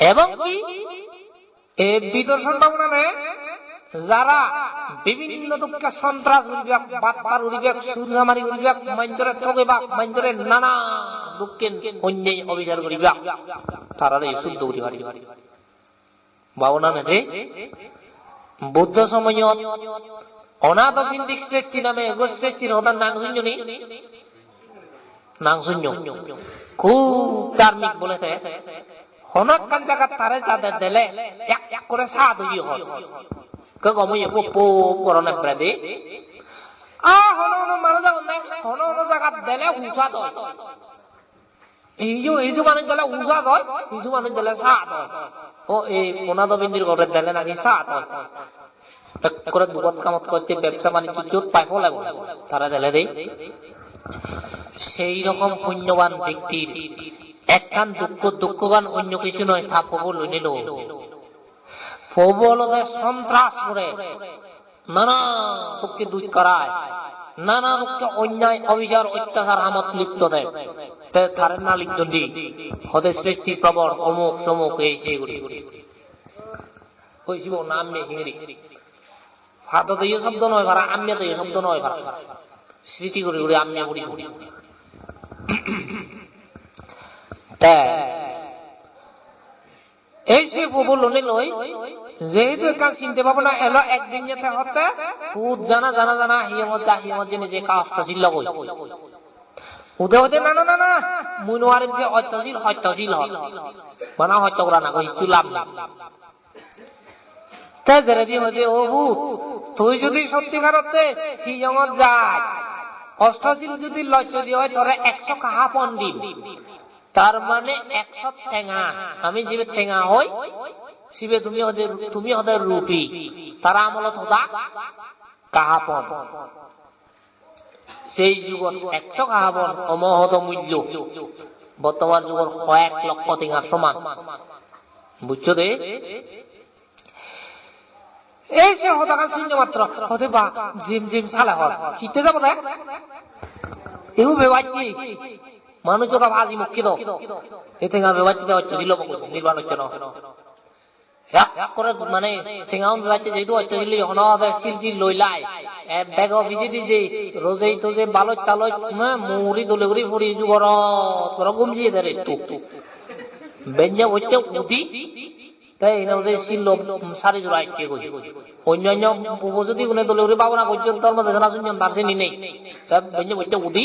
এবং কি? বিদর্শন বাবুনানে যারা বিভিন্ন দুঃখে সন্ত্রাস উড়িবাক বাটপার উড়িবাক সুরজামারি উড়িবাক মঞ্জরে ঠকিবাক মঞ্জরে নানা দুঃখে অন্যায় অবিচার করিবাক, তারা এই শুদ্ধ উড়ি পারি বাবুনানে দে বুদ্ধ সময়ত অনাথ বিন্দিক শ্রেষ্ঠী নামে এগো শ্রেষ্ঠীর হতার নাং শুনজনি নাং শুনজ খুব ধার্মিক বলেছে। হনকান জায়গা তারে যাদের দিলে, এক এক করে সাত হই হল কে গমই এগো পো করনে ব্রেদে আ, হন হন মানুষ জাগত নাই হন হন জায়গা মানুষ দিলে। সাত হয় ও এই অনাথ বিন্দির দিলে নাকি সাত হয় এক করে কামত করতে ব্যবসা বাণিজ্য চোট পাই ফলাব তারা দিলে দেই। সেই রকম পুণ্যবান ব্যক্তির একখান দুঃখ দুঃখবান অন্য কিছু নয়, তা প্রবল নিল প্রবলদের সন্ত্রাস করে, নানা দুঃখে দুঃখ করায়, নানা দুঃখে অন্যায়, অবিচার, অত্যাচার আমত লিপ্ত দেয়। তে তারের না হতে সৃষ্টি অমুক সমুক এই কইছিব নাম হাত তো শব্দ নয় ভাড়া আমিয়া তো শব্দ নয় ভাড়া। স্মৃতি করে বুড়ি এই সে প্রবল লই যেহেতু কাল চিনতে পাবো না, এলো একদিন যেতে হতে জানা জানা জানা যা জেনে যে কাজটা উদে না না না না যে অত্যশীল হত্যশীল হয় মানে করা না কই চুলাম না দিয়ে হতে, ও ভূত, তুই যদি সত্যিকার হিজমত যায় অষ্টশীল যদি লজ্জ দিয়ে হয়, তোরে একশো কাহা পন দিন তার মানে একশো ঠেঙা। আমি যে ঠেঙা হই, শিবে তুমি ওদের তুমি ওদের রূপী। তারা আমলত হদা কাহাপন। সেই যুগত একশো কাহাপন অমহদ মূল্য। বর্তমান যুগত কয়েক লক্ষ টেঙার সমান। বুঝছ দে এই সে হতাকাল শূন্য মাত্র। হতে বা জিম জিম সালে হল। হিতে যাব দেখ। এও বেবাইতি। মানুষ এক করে মানে যখন সিল জিল লইলাই ব্যাগ অফিসে দি যে রোজেই তো যে কর হচ্ছে উদি অন্যান্য যদি গুনে দলে উড়ি পাবো না করছেন, তোর মধ্যে শুনছেন তার নেই। বেঞ্জা উদি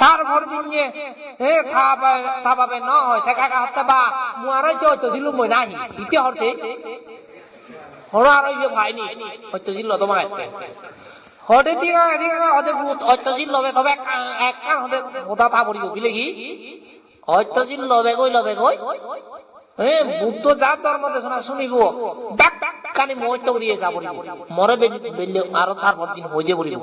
করতে তারপর দিন যে এ ন হয় থেকে হতে বা মুয়ারে ছিল মই নাহি হরছে। হলো আর তোমার দিগা দিগা হতে ভূত তবে এক কান হতে থা পড়িব বিলে কি? হয়তো ছিল লবে কই লবে কই? এ বুদ্ধ যা ধর্ম দেশনা শুনিব ডাক কানি মইত করিয়ে যা পড়িব। মরে বেলে আরও তারপর দিন হইতে পড়িব।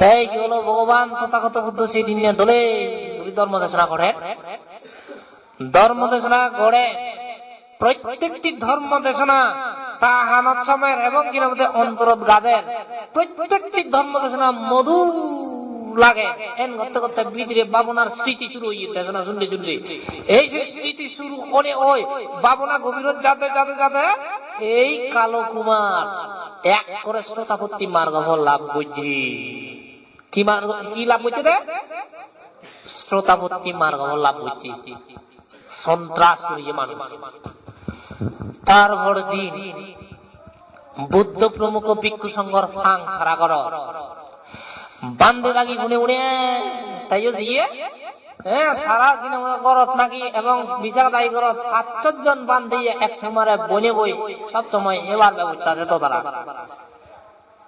তাই কি হলো, ভগবান তথাগত বুদ্ধ সেই দিন ধর্ম দেশনা করে ধর্ম দেশনা প্রত্যেকটি ধর্ম দেশনা তা হানত সময়ের এবং কি অন্তরত গাদের। প্রত্যেকটি ধর্ম দেশনা মধু লাগে। এন করতে করতে বিদিরে বাবনার স্মৃতি শুরু হয়ে দেশনা শুনলে শুনলে এই স্মৃতি শুরু করে ওই বাবনা গভীরত যাতে যাতে যাতে এই কালো কুমার এক করে শ্রোতাপত্তি মার্গ লাভ বুঝি কি মার্গ কি লাভ হচ্ছে রে? শ্রোতাপত্তি মার্গ লাভ হচ্ছে সন্ত্রাস করিয়ে মানুষ। তারপর দিন বুদ্ধ প্রমুখ ভিক্ষু সংঘর ফাং খারা কর বান্ধে লাগি গুনে উনে তাইও জিয়ে? হ্যাঁ তারা কিনা গরত নাকি? এবং বিচার দায়ী গরত পাঁচ জন বান্ধে এক সময় বনে বই। সব সময় এবার ব্যবস্থা আছে তো তারা।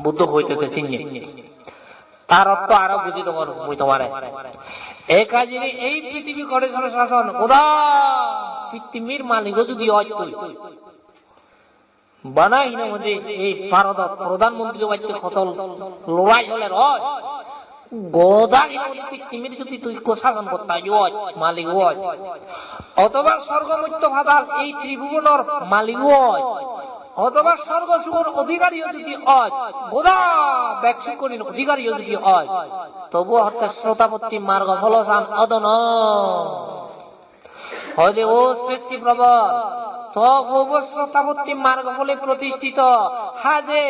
বুদ্ধ হইতেছে চিহ্নি তার অর্থ আরও বুঝি তোমার, মুই তোমারে। এই কাজে এই পৃথিবী করে চলে শাসন ওদা পৃথিবীর মালিক যদি অজ বানাই না মধ্যে এই ভারত প্রধানমন্ত্রী বাড়িতে কত লড়াই হলে রয়। গোদা কিনা মধ্যে পৃথিবীর যদি তুই শাসন করতে হয় মালিক হয় অথবা স্বর্গমুক্ত ভাদাল এই ত্রিভুবনের মালিক হয়। অথবা স্বর্গ সুখর অধিকারীও যদি হয় গোদা ব্যাকসুকরীর অধিকারীও যদি হয় তবু হত্যা শ্রোতাপত্তি মার্গ ফল সান অদন হয়তো ও সৃষ্টি প্রবল শ্রোতাপত্তি মার্গ ফলে প্রতিষ্ঠিত। হাজে,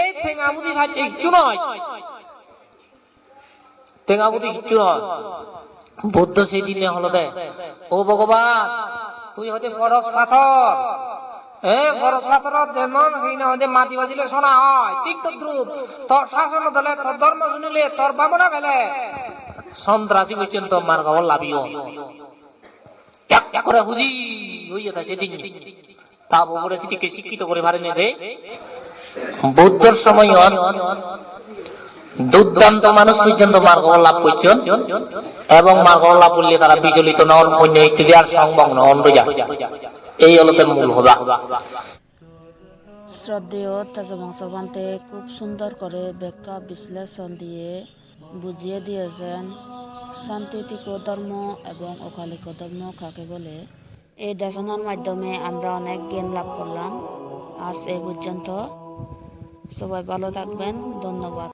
এই ঠেঙামুদি হাজে একটু নয়। কিচ্ছু নয়। বুদ্ধ সেই দিনে হলো দে, ও ভগবান, তুই হতে পরশ পাথর। মাটি বাজিলে শিক্ষিত করে ভারে দে। বুদ্ধর সময় দুর্দান্ত মানুষ পর্যন্ত মার্গ লাভ করছেন এবং মার্গ লাভ করলে তারা বিচলিত নন অন্য ইত্যাদি আর সংবগ্ন অন্ডজা এই হলো মূল হদা। শ্রদ্ধেয় তেজবংশ খুব সুন্দর করে ব্যাখ্যা বিশ্লেষণ দিয়ে বুঝিয়ে দিয়েছেন। শান্তিতিক ধর্ম এবং অকালিক ধর্ম কাকে বলে? এই দেশনার মাধ্যমে আমরা অনেক জ্ঞান লাভ করলাম। আজ এই পর্যন্ত। সবাই ভালো থাকবেন। ধন্যবাদ।